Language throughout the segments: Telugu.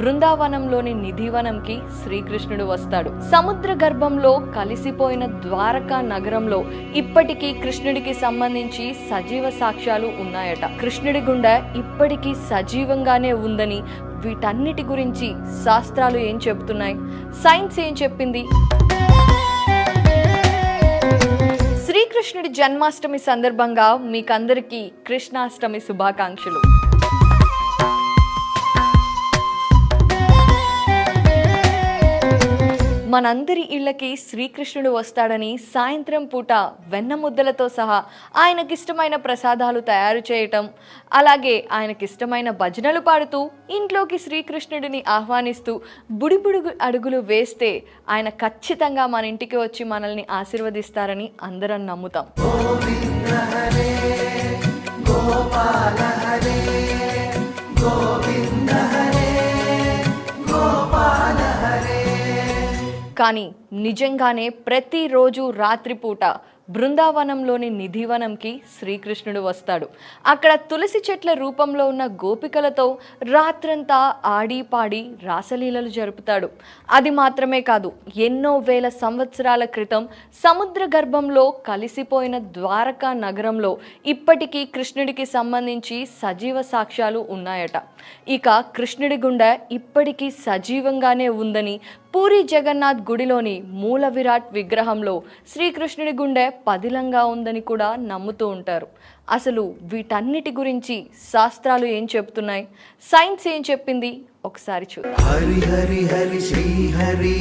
బృందావనంలోని నిధివనంకి శ్రీకృష్ణుడు వస్తాడు. సముద్ర గర్భంలో కలిసిపోయిన ద్వారకా నగరంలో ఇప్పటికీ కృష్ణుడికి సంబంధించి సజీవ సాక్ష్యాలు ఉన్నాయట. కృష్ణుడి గుండె ఇప్పటికీ సజీవంగానే ఉందని వీటన్నిటి గురించి శాస్త్రాలు ఏం చెబుతున్నాయి? సైన్స్ ఏం చెప్పింది? శ్రీకృష్ణుడి జన్మాష్టమి సందర్భంగా మీకందరికీ కృష్ణాష్టమి శుభాకాంక్షలు. మనందరి ఇళ్ళకి శ్రీకృష్ణుడు వస్తాడని సాయంత్రం పూట వెన్న ముద్దలతో సహా ఆయనకిష్టమైన ప్రసాదాలు తయారు చేయటం అలాగే ఆయనకిష్టమైన భజనలు పాడుతూ ఇంట్లోకి శ్రీకృష్ణుడిని ఆహ్వానిస్తూ బుడిబుడుగు అడుగులు వేస్తే ఆయన ఖచ్చితంగా మన ఇంటికి వచ్చి మనల్ని ఆశీర్వదిస్తారని అందరం నమ్ముతాం. కానీ నిజంగానే ప్రతిరోజు రాత్రిపూట బృందావనంలోని నిధివనంకి శ్రీకృష్ణుడు వస్తాడు. అక్కడ తులసి చెట్ల రూపంలో ఉన్న గోపికలతో రాత్రంతా ఆడి పాడి రాసలీలలు జరుపుతాడు. అది మాత్రమే కాదు ఎన్నో వేల సంవత్సరాల క్రితం సముద్ర గర్భంలో కలిసిపోయిన ద్వారకా నగరంలో ఇప్పటికీ కృష్ణుడికి సంబంధించి సజీవ సాక్ష్యాలు ఉన్నాయట. ఇక కృష్ణుడి గుండె ఇప్పటికీ సజీవంగానే ఉందని పూరి జగన్నాథ్ గుడిలోని మూల విరాట్ విగ్రహంలో శ్రీకృష్ణుడి గుండె పదిలంగా ఉందని కూడా నమ్ముతూ ఉంటారు. అసలు వీటన్నిటి గురించి శాస్త్రాలు ఏం చెప్తున్నాయి? సైన్స్ ఏం చెప్పింది? ఒకసారి చూద్దాం హరి హరి హరి శ్రీ హరి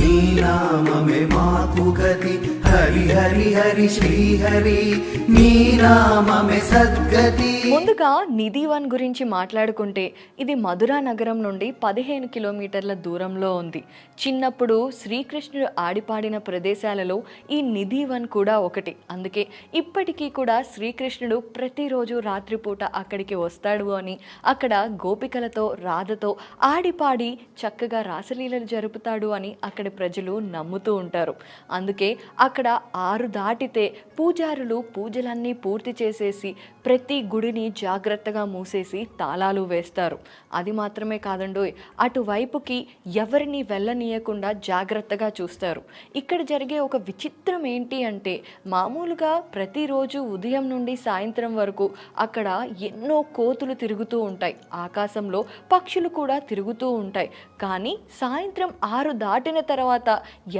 నీ నామమే మాకు గతి. హరి హరి హరి శ్రీ హరి నీ నామమే సద్గతి. ముందుగా నిధి వన్ గురించి మాట్లాడుకుంటే ఇది మధురా నగరం నుండి పదిహేను కిలోమీటర్ల దూరంలో ఉంది. చిన్నప్పుడు శ్రీకృష్ణుడు ఆడిపాడిన ప్రదేశాలలో ఈ నిధి వన్ కూడా ఒకటి. అందుకే ఇప్పటికీ కూడా శ్రీకృష్ణుడు ప్రతిరోజు రాత్రిపూట అక్కడికి వస్తాడు అని అక్కడ గోపికలతో రాధతో ఆడిపాడి చక్కగా రాసలీలలు జరుపుతాడు అని అక్కడి ప్రజలు నమ్ముతూ ఉంటారు. అందుకే అక్కడ ఆరు దాటితే పూజారులు పూజలన్నీ పూర్తి చేసేసి ప్రతి గుడిని జాగ్రత్తగా మూసేసి తాళాలు వేస్తారు. అది మాత్రమే కాదండోయ్ అటువైపుకి ఎవరిని వెళ్ళనీయకుండా జాగ్రత్తగా చూస్తారు. ఇక్కడ జరిగే ఒక విచిత్రం ఏంటి అంటే మామూలుగా ప్రతిరోజు ఉదయం నుండి సాయంత్రం వరకు అక్కడ ఎన్నో కోతులు తిరుగుతూ ఉంటాయి. ఆకాశంలో పక్షులు కూడా కూడా తిరుగుతూ ఉంటాయి. కానీ సాయంత్రం ఆరు దాటిన తర్వాత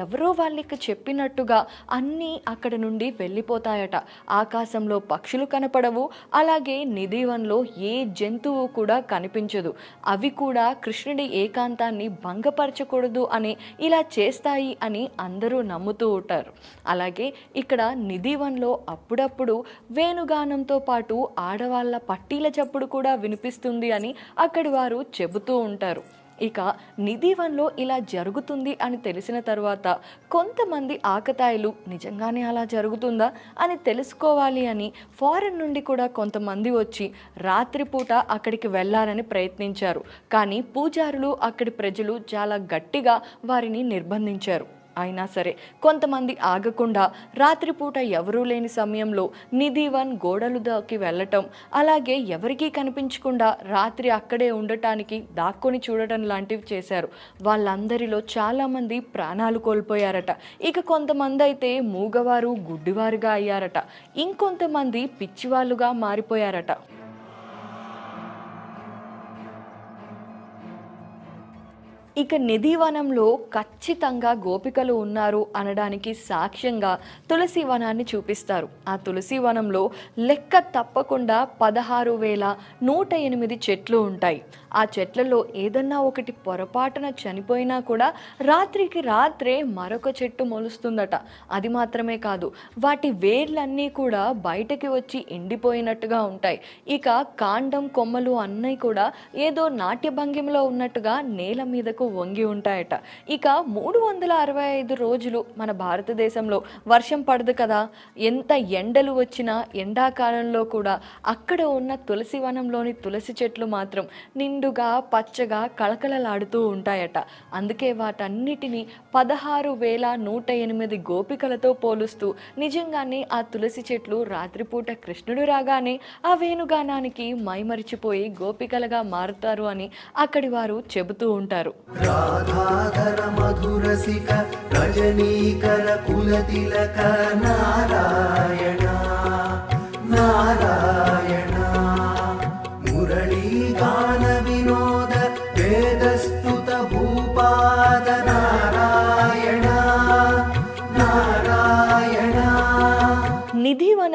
ఎవరో వాళ్ళకి చెప్పినట్టుగా అన్నీ అక్కడ నుండి వెళ్ళిపోతాయట. ఆకాశంలో పక్షులు కనపడవు అలాగే నిధివన్లో ఏ జంతువు కూడా కనిపించదు. అవి కూడా కృష్ణుడి ఏకాంతాన్ని భంగపరచకూడదు అని ఇలా చేస్తాయి అని అందరూ నమ్ముతూ ఉంటారు. అలాగే ఇక్కడ నిధివన్లో అప్పుడప్పుడు వేణుగానంతో పాటు ఆడవాళ్ళ పట్టీల చప్పుడు కూడా వినిపిస్తుంది అని అక్కడి వారు చెబుతూ ఉంటారు. ఇక నిధివన్లో ఇలా జరుగుతుంది అని తెలిసిన తర్వాత కొంతమంది ఆకతాయిలు నిజంగానే అలా జరుగుతుందా? అని తెలుసుకోవాలి అని ఫారెన్ నుండి కూడా కొంతమంది వచ్చి రాత్రిపూట అక్కడికి వెళ్ళాలని ప్రయత్నించారు. కానీ పూజారులు అక్కడి ప్రజలు చాలా గట్టిగా వారిని నిర్బంధించారు. అయినా సరే కొంతమంది ఆగకుండా రాత్రిపూట ఎవరూ లేని సమయంలో నిధివన్ గోడలు దాకి వెళ్ళటం అలాగే ఎవరికీ కనిపించకుండా రాత్రి అక్కడే ఉండటానికి దాక్కొని చూడటం లాంటివి చేశారు. వాళ్ళందరిలో చాలామంది ప్రాణాలు కోల్పోయారట. ఇక కొంతమంది అయితే మూగవారు గుడ్డివారుగా అయ్యారట. ఇంకొంతమంది పిచ్చివాళ్ళుగా మారిపోయారట. ఇక నిధివనంలో ఖచ్చితంగా గోపికలు ఉన్నారు అనడానికి సాక్ష్యంగా తులసి వనాన్ని చూపిస్తారు. ఆ తులసి వనంలో లెక్క తప్పకుండా పదహారు వేల నూట ఎనిమిది చెట్లు ఉంటాయి. ఆ చెట్లలో ఏదన్నా ఒకటి పొరపాటున చనిపోయినా కూడా రాత్రికి రాత్రే మరొక చెట్టు మొలుస్తుందట. అది మాత్రమే కాదు వాటి వేర్లన్నీ కూడా బయటకి వచ్చి ఎండిపోయినట్టుగా ఉంటాయి. ఇక కాండం కొమ్మలు అన్నీ కూడా ఏదో నాట్య భంగిమలో ఉన్నట్టుగా నేల మీదకు వంగి ఉంటాయట. ఇక మూడు వందల అరవై ఐదు రోజులు మన భారతదేశంలో వర్షం పడదు కదా? ఎంత ఎండలు వచ్చినా ఎండాకాలంలో కూడా అక్కడ ఉన్న తులసి వనంలోని తులసి చెట్లు మాత్రం నిండు నిండుగా పచ్చగా కళకళలాడుతూ ఉంటాయట. అందుకే వాటన్నిటినీ పదహారు వేల నూట ఎనిమిది గోపికలతో పోలుస్తూ నిజంగానే ఆ తులసి చెట్లు రాత్రిపూట కృష్ణుడు రాగానే ఆ వేణుగానానికి మైమరిచిపోయి గోపికలుగా మారుతారు అని అక్కడి వారు చెబుతూ ఉంటారు. రాధాధర మధురసిక రజనీకర కులతిలక నారాయణ నారాయణ.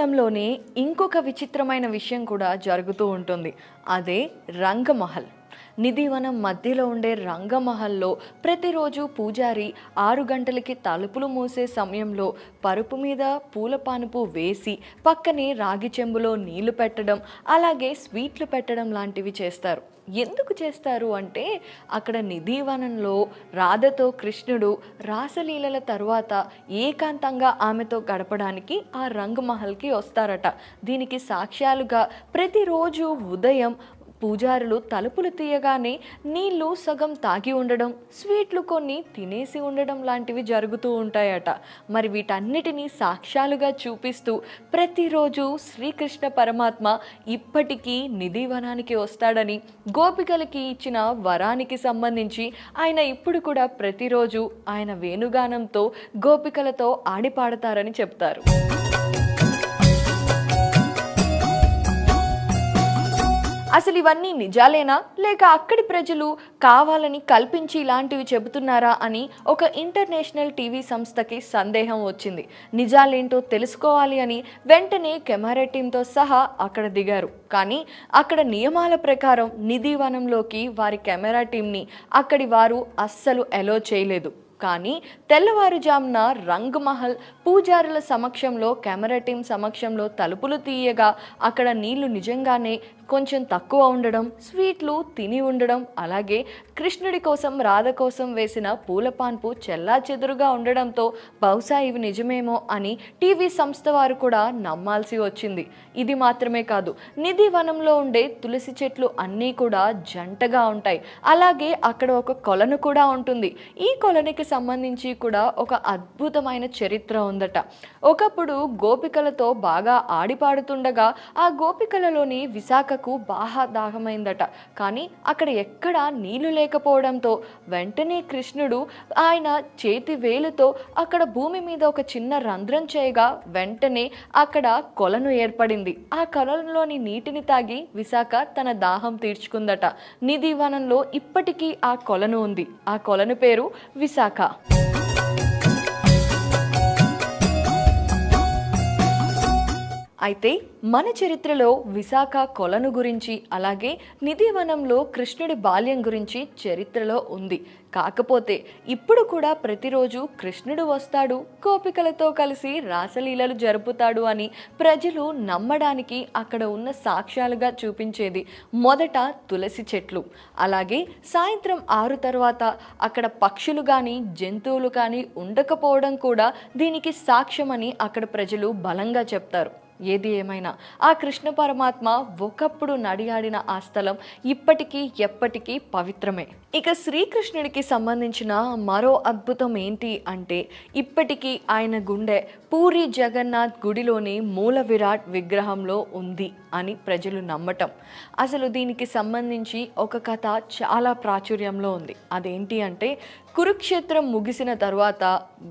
నిధివనంలోనే ఇంకొక విచిత్రమైన విషయం కూడా జరుగుతూ ఉంటుంది. అదే రంగమహల్. నిధివనం మధ్యలో ఉండే రంగమహల్లో ప్రతిరోజు పూజారి ఆరు గంటలకి తలుపులు మూసే సమయంలో పరుపు మీద పూల పానుపు వేసి పక్కనే రాగి చెంబులో నీళ్ళు పెట్టడం అలాగే స్వీట్లు పెట్టడం లాంటివి చేస్తారు. ఎందుకు చేస్తారు అంటే అక్కడ నిధివనంలో రాధతో కృష్ణుడు రాసలీలల తర్వాత ఏకాంతంగా ఆమెతో గడపడానికి ఆ రంగమహల్కి వస్తారట. దీనికి సాక్ష్యాలుగా ప్రతిరోజు ఉదయం పూజారులు తలుపులు తీయగానే నీళ్ళు సగం తాగి ఉండడం స్వీట్లు కొన్ని తినేసి ఉండడం లాంటివి జరుగుతూ ఉంటాయట. మరి వీటన్నిటినీ సాక్ష్యాలుగా చూపిస్తూ ప్రతిరోజు శ్రీకృష్ణ పరమాత్మ ఇప్పటికీ నిధివనానికి వస్తాడని గోపికలకి ఇచ్చిన వరానికి సంబంధించి ఆయన ఇప్పుడు కూడా ప్రతిరోజు ఆయన వేణుగానంతో గోపికలతో ఆడిపాడతారని చెప్తారు. అసలు ఇవన్నీ నిజాలేనా? లేక అక్కడి ప్రజలు కావాలని కల్పించి ఇలాంటివి చెబుతున్నారా అని ఒక ఇంటర్నేషనల్ టీవీ సంస్థకి సందేహం వచ్చింది. నిజాలేంటో తెలుసుకోవాలి అని వెంటనే కెమెరా టీంతో సహా అక్కడ దిగారు. కానీ అక్కడ నియమాల ప్రకారం నిధివనంలోకి వారి కెమెరా టీంని అక్కడి వారు అస్సలు ఎలో చేయలేదు. కానీ తెల్లవారుజామున రంగ్మహల్ పూజారుల సమక్షంలో కెమెరా టీం సమక్షంలో తలుపులు తీయగా అక్కడ నీళ్ళు నిజంగానే కొంచెం తక్కువ ఉండడం స్వీట్లు తిని ఉండడం అలాగే కృష్ణుడి కోసం రాధ కోసం వేసిన పూల పాన్పు చెల్లా చెదురుగా ఉండడంతో బహుశా ఇవి నిజమేమో అని టీవీ సంస్థ వారు కూడా నమ్మాల్సి వచ్చింది. ఇది మాత్రమే కాదు నిధి వనంలో ఉండే తులసి చెట్లు అన్నీ కూడా జంటగా ఉంటాయి. అలాగే అక్కడ ఒక కొలను కూడా ఉంటుంది. ఈ కొలనికి సంబంధించి కూడా ఒక అద్భుతమైన చరిత్ర ఉందట. ఒకప్పుడు గోపికలతో బాగా ఆడిపాడుతుండగా ఆ గోపికలలోని విశాఖకు బాగా దాహమైందట. కానీ అక్కడ ఎక్కడ నీళ్ళు లేకపోవడంతో వెంటనే కృష్ణుడు ఆయన చేతి వేలుతో అక్కడ భూమి మీద ఒక చిన్న రంధ్రం చేయగా వెంటనే అక్కడ కొలను ఏర్పడింది. ఆ కొలంలోని నీటిని తాగి విశాఖ తన దాహం తీర్చుకుందట. నిధి వనంలో ఇప్పటికీ ఆ కొలను ఉంది. ఆ కొలను పేరు విశాఖ. 的 అయితే మన చరిత్రలో విశాఖ కొలను గురించి అలాగే నిధివనంలో కృష్ణుడి బాల్యం గురించి చరిత్రలో ఉంది. కాకపోతే ఇప్పుడు కూడా ప్రతిరోజు కృష్ణుడు వస్తాడు కోపికలతో కలిసి రాసలీలలు జరుపుతాడు అని ప్రజలు నమ్మడానికి అక్కడ ఉన్న సాక్ష్యాలుగా చూపించేది మొదట తులసి చెట్లు. అలాగే సాయంత్రం ఆరు తర్వాత అక్కడ పక్షులు కానీ జంతువులు కానీ ఉండకపోవడం కూడా దీనికి సాక్ష్యమని అక్కడ ప్రజలు బలంగా చెప్తారు. ఏది ఏమైనా. ఆ కృష్ణ పరమాత్మ ఒకప్పుడు నడియాడిన ఆ స్థలం ఇప్పటికీ ఎప్పటికీ పవిత్రమే. ఇక శ్రీకృష్ణుడికి సంబంధించిన మరో అద్భుతం ఏంటి అంటే ఇప్పటికీ ఆయన గుండె పూరి జగన్నాథ్ గుడిలోని మూల విరాట్ విగ్రహంలో ఉంది అని ప్రజలు నమ్మటం. అసలు దీనికి సంబంధించి ఒక కథ చాలా ప్రాచుర్యంలో ఉంది. అదేంటి అంటే కురుక్షేత్రం ముగిసిన తర్వాత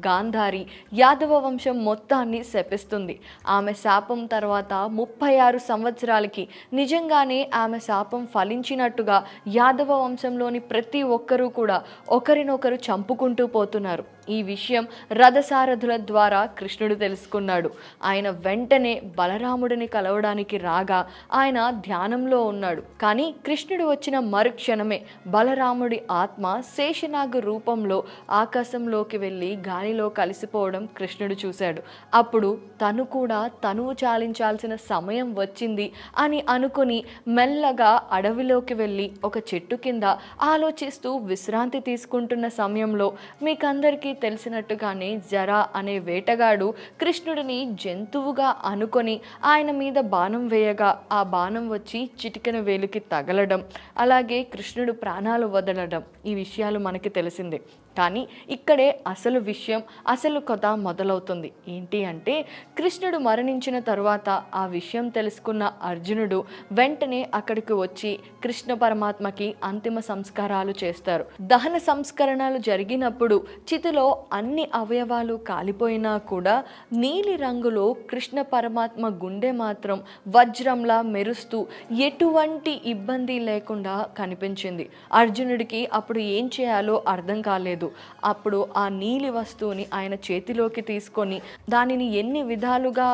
గాంధారి యాదవ వంశం మొత్తాన్ని శపిస్తుంది. ఆమె శాపం తర్వాత ముప్పై ఆరు సంవత్సరాలకి నిజంగానే ఆమె శాపం ఫలించినట్టుగా యాదవ వంశంలోని ప్రతి ఒక్కరూ కూడా ఒకరినొకరు చంపుకుంటూ పోతున్నారు. ఈ విషయం రథసారథుల ద్వారా కృష్ణుడు తెలుసుకున్నాడు. ఆయన వెంటనే బలరాముడిని కలవడానికి రాగా ఆయన ధ్యానంలో ఉన్నాడు. కానీ కృష్ణుడు వచ్చిన మరుక్షణమే బలరాముడి ఆత్మ శేషనాగ రూపంలో ఆకాశంలోకి వెళ్ళి గాలిలో కలిసిపోవడం కృష్ణుడు చూశాడు. అప్పుడు తను కూడా తనువు చాలించాల్సిన సమయం వచ్చింది అని అనుకుని మెల్లగా అడవిలోకి వెళ్ళి ఒక చెట్టు కింద ఆలోచిస్తూ విశ్రాంతి తీసుకుంటున్న సమయంలో మీకందరికీ తెలిసినట్టుగానే జరా అనే వేటగాడు కృష్ణుడిని జంతువుగా అనుకొని ఆయన మీద బాణం వేయగా ఆ బాణం వచ్చి చిటికెన వేలుకి తగలడం. అలాగే కృష్ణుడు ప్రాణాలు వదలడం. ఈ విషయాలు మనకి తెలిసిందే. కానీ ఇక్కడే అసలు విషయం అసలు కథ మొదలవుతుంది. ఏంటి అంటే కృష్ణుడు మరణించిన తరువాత ఆ విషయం తెలుసుకున్న అర్జునుడు వెంటనే అక్కడికి వచ్చి కృష్ణ పరమాత్మకి అంతిమ సంస్కారాలు చేస్తారు. దహన సంస్కరణలు జరిగినప్పుడు చితిలో అన్ని అవయవాలు కాలిపోయినా కూడా నీలి రంగులో కృష్ణ పరమాత్మ గుండె మాత్రం వజ్రంలా మెరుస్తూ ఎటువంటి ఇబ్బంది లేకుండా కనిపించింది. అర్జునుడికి అప్పుడు ఏం చేయాలో అర్థం కాలేదు. అప్పుడు ఆ నీలి వస్తువుని ఆయన చేతిలోకి తీసుకొని దానిని ఎన్ని విధాలుగా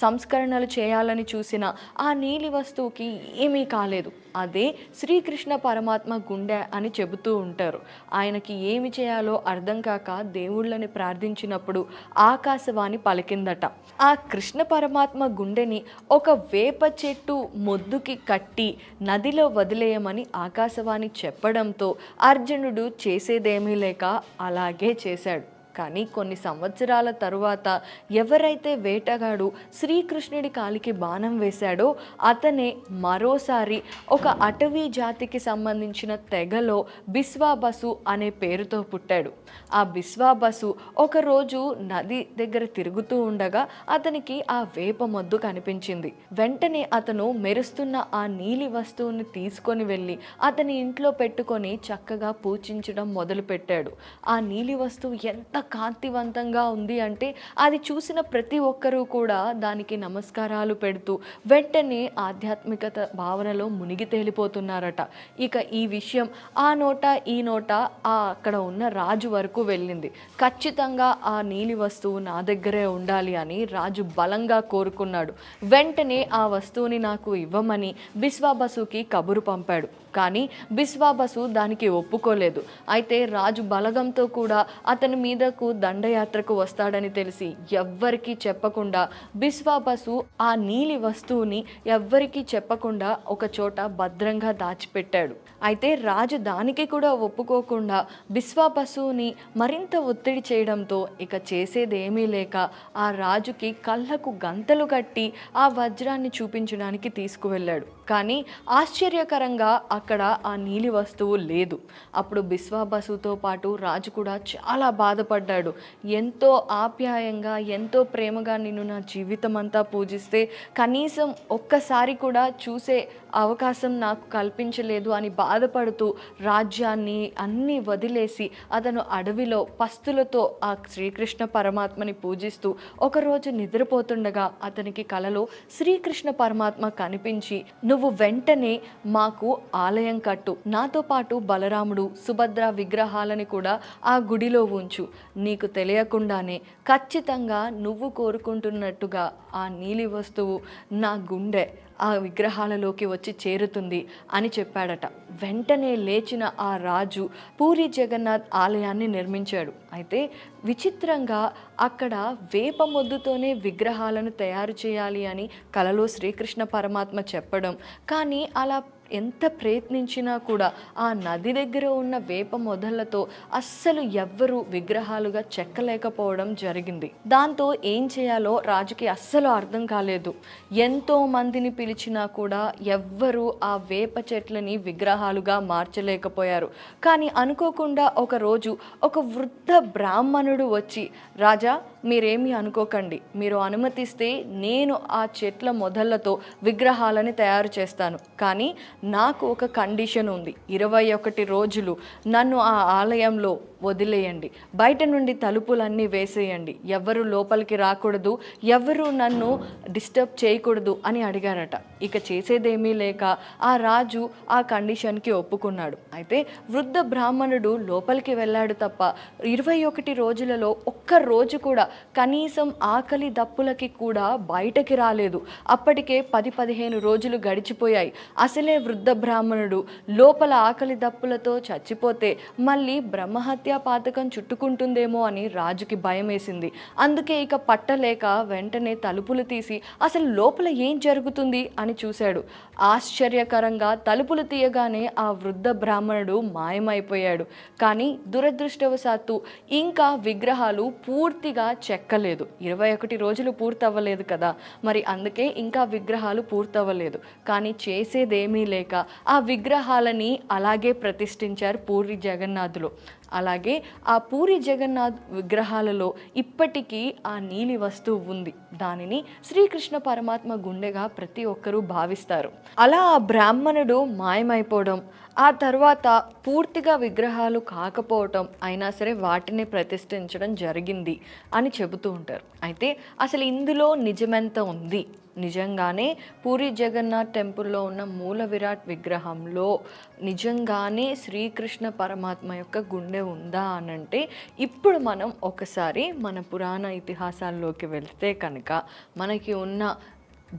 సంస్కరణలు చేయాలని చూసిన ఆ నీలి వస్తువుకి ఏమీ కాలేదు. అదే శ్రీకృష్ణ పరమాత్మ గుండె అని చెబుతూ ఉంటారు. ఆయనకి ఏమి చేయాలో అర్థం కాక దేవుళ్ళని ప్రార్థించినప్పుడు ఆకాశవాణి పలికిందట. ఆ కృష్ణ పరమాత్మ గుండెని ఒక వేప చెట్టు మొద్దుకి కట్టి నదిలో వదిలేయమని ఆకాశవాణి చెప్పడంతో అర్జునుడు చేసేదేమీ లేక అలాగే చేశాడు. కానీ కొన్ని సంవత్సరాల తరువాత ఎవరైతే వేటగాడు శ్రీకృష్ణుడి కాలికి బాణం వేశాడో అతనే మరోసారి ఒక అటవీ జాతికి సంబంధించిన తెగలో బిస్వాబసు అనే పేరుతో పుట్టాడు. ఆ బిస్వాబసు ఒకరోజు నది దగ్గర తిరుగుతూ ఉండగా అతనికి ఆ వేప మొద్దు కనిపించింది. వెంటనే అతను మెరుస్తున్న ఆ నీలి వస్తువుని తీసుకొని వెళ్ళి అతని ఇంట్లో పెట్టుకొని చక్కగా పూజించడం మొదలుపెట్టాడు. ఆ నీలి వస్తువు ఎంత కాంతివంతంగా ఉంది అంటే అది చూసిన ప్రతి ఒక్కరూ కూడా దానికి నమస్కారాలు పెడుతూ వెంటనే ఆధ్యాత్మికత భావనలో మునిగి తేలిపోతున్నారట. ఇక ఈ విషయం ఆ నోట ఈ నోట ఆ అక్కడ ఉన్న రాజు వరకు వెళ్ళింది. ఖచ్చితంగా ఆ నీలి వస్తువు నా దగ్గరే ఉండాలి అని రాజు బలంగా కోరుకున్నాడు. వెంటనే ఆ వస్తువుని నాకు ఇవ్వమని బిస్వాబసుకి కబురు పంపాడు. కానీ బిస్వాబసు దానికి ఒప్పుకోలేదు. అయితే రాజు బలగంతో కూడా అతని మీద మీదకు దండయాత్రకు వస్తాడని తెలిసి ఎవ్వరికీ చెప్పకుండా బిస్వాబసు ఆ నీలి వస్తువుని ఎవ్వరికీ చెప్పకుండా ఒక చోట భద్రంగా దాచిపెట్టాడు. అయితే రాజు దానికి కూడా ఒప్పుకోకుండా బిస్వాబసుని మరింత ఒత్తిడి చేయడంతో ఇక చేసేదేమీ లేక ఆ రాజుకి కళ్ళకు గంతలు కట్టి ఆ వజ్రాన్ని చూపించడానికి తీసుకువెళ్ళాడు. కానీ ఆశ్చర్యకరంగా అక్కడ ఆ నీలి వస్తువు లేదు. అప్పుడు బిస్వాబసుతో పాటు రాజు కూడా చాలా బాధపడ్డాడు. ఎంతో ఆప్యాయంగా ఎంతో ప్రేమగా నిన్ను నా జీవితం అంతా పూజిస్తే కనీసం ఒక్కసారి కూడా చూసే అవకాశం నాకు కల్పించలేదు అని బాధపడుతూ రాజ్యాన్ని అన్నీ వదిలేసి అతను అడవిలో పస్తులతో ఆ శ్రీకృష్ణ పరమాత్మని పూజిస్తూ ఒకరోజు నిద్రపోతుండగా అతనికి కలలో శ్రీకృష్ణ పరమాత్మ కనిపించి నువ్వు వెంటనే మాకు ఆలయం కట్టు. నాతో పాటు బలరాముడు సుభద్ర విగ్రహాలని కూడా ఆ గుడిలో ఉంచు. నీకు తెలియకుండానే ఖచ్చితంగా నువ్వు కోరుకుంటున్నట్టుగా ఆ నీలి వస్తువు నా గుండె ఆ విగ్రహాలలోకి వచ్చి చేరుతుంది అని చెప్పాడట. వెంటనే లేచిన ఆ రాజు పూరి జగన్నాథ్ ఆలయాన్ని నిర్మించాడు. అయితే విచిత్రంగా అక్కడ వేప మొద్దుతోనే విగ్రహాలను తయారు చేయాలి అని కలలో శ్రీకృష్ణ పరమాత్మ చెప్పడం కానీ అలా ఎంత ప్రయత్నించినా కూడా ఆ నది దగ్గర ఉన్న వేప మొదళ్ళతో అస్సలు ఎవ్వరూ విగ్రహాలుగా చెక్కలేకపోవడం జరిగింది. దాంతో ఏం చేయాలో రాజుకి అస్సలు అర్థం కాలేదు. ఎంతో మందిని పిలిచినా కూడా ఎవ్వరూ ఆ వేప చెట్లని విగ్రహాలుగా మార్చలేకపోయారు. కానీ అనుకోకుండా ఒకరోజు ఒక వృద్ధ బ్రాహ్మణుడు వచ్చి రాజా మీరేమీ అనుకోకండి. మీరు అనుమతిస్తే నేను ఆ చెట్ల మొదళ్ళతో విగ్రహాలని తయారు చేస్తాను. కానీ నాకు ఒక కండిషన్ ఉంది. ఇరవై ఒకటి రోజులు నన్ను ఆ ఆలయంలో వదిలేయండి. బయట నుండి తలుపులన్నీ వేసేయండి. ఎవరు లోపలికి రాకూడదు ఎవరు నన్ను డిస్టర్బ్ చేయకూడదు అని అడిగారట. ఇక చేసేదేమీ లేక ఆ రాజు ఆ కండిషన్కి ఒప్పుకున్నాడు. అయితే వృద్ధ బ్రాహ్మణుడు లోపలికి వెళ్ళాడు తప్ప ఇరవై ఒకటి రోజులలో ఒక్క రోజు కూడా కనీసం ఆకలి దప్పులకి కూడా బయటకి రాలేదు. అప్పటికే పది పదిహేను రోజులు గడిచిపోయాయి. అసలే వృద్ధ బ్రాహ్మణుడు లోపల ఆకలి దప్పులతో చచ్చిపోతే మళ్ళీ బ్రహ్మహత్య పాతకం చుట్టుకుంటుందేమో అని రాజుకి భయం వేసింది. అందుకే ఇక పట్టలేక వెంటనే తలుపులు తీసి అసలు లోపల ఏం జరుగుతుంది? అని చూశాడు. ఆశ్చర్యకరంగా తలుపులు తీయగానే ఆ వృద్ధ బ్రాహ్మణుడు మాయమైపోయాడు. కానీ దురదృష్టవశాత్తు ఇంకా విగ్రహాలు పూర్తిగా చెక్కలేదు. ఇరవై ఒకటి రోజులు పూర్తవ్వలేదు కదా. మరి అందుకే ఇంకా విగ్రహాలు పూర్తవ్వలేదు. కానీ చేసేదేమీ లేక ఆ విగ్రహాలని అలాగే ప్రతిష్ఠించారు పూరి జగన్నాథులు. అలాగే ఆ పూరి జగన్నాథ్ విగ్రహాలలో ఇప్పటికీ ఆ నీలి వస్తువు ఉంది. దానిని శ్రీకృష్ణ పరమాత్మ గుండెగా ప్రతి ఒక్కరూ భావిస్తారు. అలా ఆ బ్రాహ్మణుడు మాయమైపోవడం ఆ తర్వాత పూర్తిగా విగ్రహాలు కాకపోవటం అయినా సరే వాటిని ప్రతిష్ఠించడం జరిగింది అని చెబుతూ ఉంటారు. అయితే అసలు ఇందులో నిజమెంత ఉంది? నిజంగానే పూరి జగన్నాథ్ టెంపుల్లో ఉన్న మూల విరాట్ విగ్రహంలో నిజంగానే శ్రీకృష్ణ పరమాత్మ యొక్క గుండె ఉందా అనంటే ఇప్పుడు మనం ఒకసారి మన పురాణ ఇతిహాసాల్లోకి వెళ్తే కనుక మనకి ఉన్న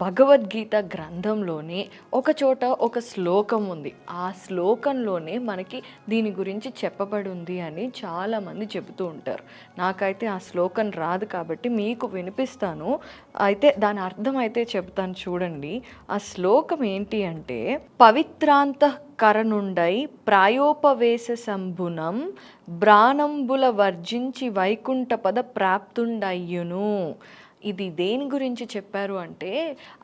భగవద్గీత గ్రంథంలోనే ఒక చోట ఒక శ్లోకం ఉంది. ఆ శ్లోకంలోనే మనకి దీని గురించి చెప్పబడి ఉంది అని చాలామంది చెబుతూ ఉంటారు. నాకైతే ఆ శ్లోకం రాదు కాబట్టి మీకు వినిపిస్తాను. అయితే దాని అర్థం అయితే చెప్తాను చూడండి. ఆ శ్లోకం ఏంటి అంటే పవిత్రాంత కరనుండై ప్రాయోపవేశ సంభునం బ్రాణంబుల వర్జించి వైకుంఠపద ప్రాప్తుండయ్యును. ఇది దేని గురించి చెప్పారు అంటే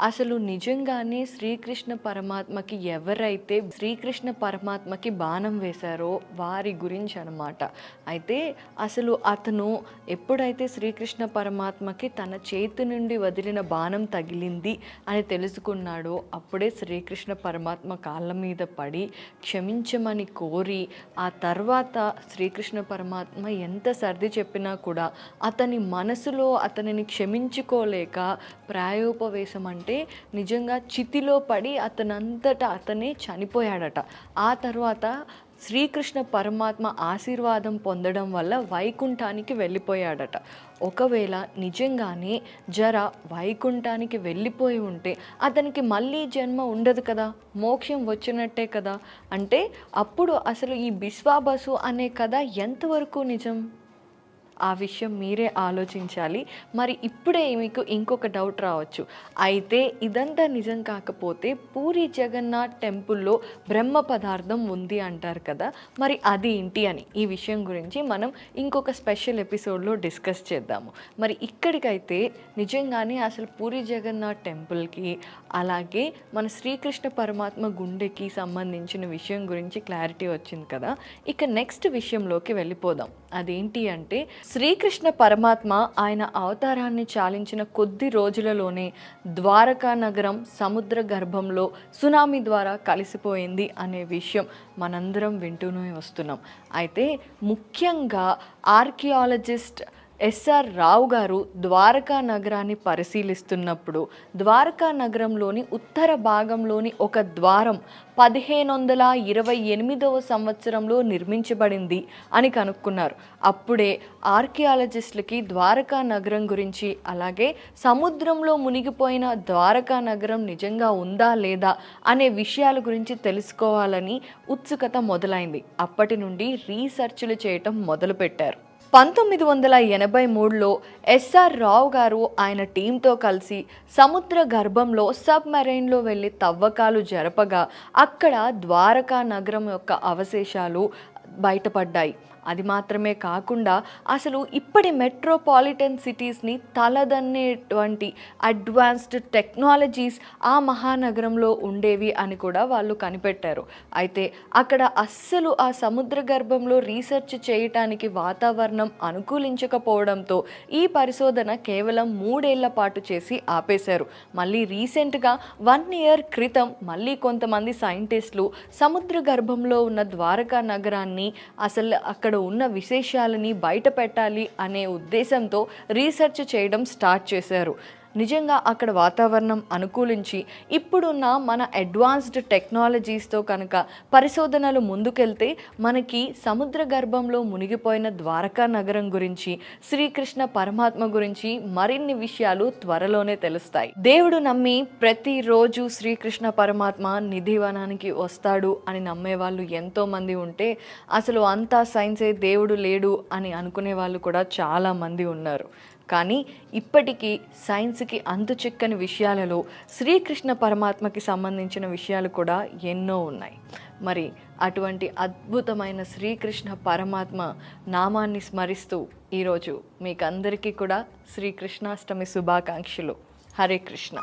అసలు నిజంగానే శ్రీకృష్ణ పరమాత్మకి ఎవరైతే శ్రీకృష్ణ పరమాత్మకి బాణం వేశారో వారి గురించి అనమాట అయితే అసలు అతను ఎప్పుడైతే శ్రీకృష్ణ పరమాత్మకి తన చేతి నుండి వదిలిన బాణం తగిలింది అని తెలుసుకున్నాడో అప్పుడే శ్రీకృష్ణ పరమాత్మ కాళ్ళ మీద పడి క్షమించమని కోరి ఆ తర్వాత శ్రీకృష్ణ పరమాత్మ ఎంత సర్ది చెప్పినా కూడా అతని మనసులో అతనిని క్షమించుకోలేక ప్రాయోపవేశం అంటే నిజంగా చితిలో పడి అతనంతటా అతనే చనిపోయాడట. ఆ తర్వాత శ్రీకృష్ణ పరమాత్మ ఆశీర్వాదం పొందడం వల్ల వైకుంఠానికి వెళ్ళిపోయాడట. ఒకవేళ నిజంగానే జర వైకుంఠానికి వెళ్ళిపోయి ఉంటే అతనికి మళ్ళీ జన్మ ఉండదు కదా? మోక్షం వచ్చినట్టే కదా? అంటే అప్పుడు అసలు ఈ బిశ్వాబసు అనే కథ ఎంతవరకు నిజం? ఆ విషయం మీరే ఆలోచించాలి. మరి ఇప్పుడే మీకు ఇంకొక డౌట్ రావచ్చు. అయితే ఇదంతా నిజం కాకపోతే పూరి జగన్నాథ్ టెంపుల్లో బ్రహ్మ పదార్థం ఉంది అంటారు కదా. మరి అది ఏంటి అని ఈ విషయం గురించి మనం ఇంకొక స్పెషల్ ఎపిసోడ్లో డిస్కస్ చేద్దాము. మరి ఇక్కడికైతే నిజంగానే అసలు పూరి జగన్నాథ్ టెంపుల్కి అలాగే మన శ్రీకృష్ణ పరమాత్మ గుండెకి సంబంధించిన విషయం గురించి క్లారిటీ వచ్చింది కదా. ఇక నెక్స్ట్ విషయంలోకి వెళ్ళిపోదాం. అదేంటి అంటే శ్రీకృష్ణ పరమాత్మ ఆయన అవతారాన్ని చాలించిన కొద్ది రోజులలోనే ద్వారకా నగరం సముద్ర గర్భంలో సునామీ ద్వారా కలిసిపోయింది అనే విషయం మనందరం వింటూనే వస్తున్నాం. అయితే ముఖ్యంగా ఆర్కియాలజిస్ట్ ఎస్ఆర్ రావు గారు ద్వారకా నగరాన్ని పరిశీలిస్తున్నప్పుడు ద్వారకా నగరంలోని ఉత్తర భాగంలోని ఒక ద్వారం పదిహేను వందల ఇరవై ఎనిమిదవ సంవత్సరంలో నిర్మించబడింది అని కనుక్కున్నారు. అప్పుడే ఆర్కియాలజిస్టులకి ద్వారకా నగరం గురించి అలాగే సముద్రంలో మునిగిపోయిన ద్వారకా నగరం నిజంగా ఉందా లేదా అనే విషయాల గురించి తెలుసుకోవాలని ఉత్సుకత మొదలైంది. అప్పటి నుండి రీసెర్చ్లు చేయటం మొదలుపెట్టారు. పంతొమ్మిది వందల ఎనభై మూడులో ఎస్ఆర్ రావు గారు ఆయన టీంతో కలిసి సముద్ర గర్భంలో సబ్మెరైన్లో వెళ్ళి తవ్వకాలు జరపగా అక్కడ ద్వారకా నగరం యొక్క అవశేషాలు బయటపడ్డాయి. అది మాత్రమే కాకుండా అసలు ఇప్పటి మెట్రోపాలిటన్ సిటీస్ని తలదన్నేటువంటి అడ్వాన్స్డ్ టెక్నాలజీస్ ఆ మహానగరంలో ఉండేవి అని కూడా వాళ్ళు కనిపెట్టారు. అయితే అక్కడ అస్సలు ఆ సముద్ర గర్భంలో రీసెర్చ్ చేయటానికి వాతావరణం అనుకూలించకపోవడంతో ఈ పరిశోధన కేవలం మూడేళ్ళ పాటు చేసి ఆపేశారు. మళ్ళీ రీసెంట్గా వన్ ఇయర్ క్రితం మళ్ళీ కొంతమంది సైంటిస్టులు సముద్ర గర్భంలో ఉన్న ద్వారకా నగరాన్ని అసలు అక్కడ అక్కడ ఉన్న విశేషాలని బయట పెట్టాలి అనే ఉద్దేశంతో రీసెర్చ్ చేయడం స్టార్ట్ చేశారు. నిజంగా అక్కడ వాతావరణం అనుకూలించి ఇప్పుడున్న మన అడ్వాన్స్డ్ టెక్నాలజీస్తో కనుక పరిశోధనలు ముందుకెళ్తే మనకి సముద్ర గర్భంలో మునిగిపోయిన ద్వారకా నగరం గురించి శ్రీకృష్ణ పరమాత్మ గురించి మరిన్ని విషయాలు త్వరలోనే తెలుస్తాయి. దేవుడు నమ్మి ప్రతిరోజు శ్రీకృష్ణ పరమాత్మ నిధివనానికి వస్తాడు అని నమ్మే వాళ్ళు ఎంతో మంది ఉంటే అసలు అంతా సైన్సే దేవుడు లేడు అని అనుకునే వాళ్ళు కూడా చాలా మంది ఉన్నారు. కానీ ఇప్పటికీ సైన్స్కి అంతు చిక్కని విషయాలలో శ్రీకృష్ణ పరమాత్మకి సంబంధించిన విషయాలు కూడా ఎన్నో ఉన్నాయి. మరి అటువంటి అద్భుతమైన శ్రీకృష్ణ పరమాత్మ నామాన్ని స్మరిస్తూ ఈరోజు మీకందరికీ కూడా శ్రీకృష్ణాష్టమి శుభాకాంక్షలు. హరే కృష్ణ.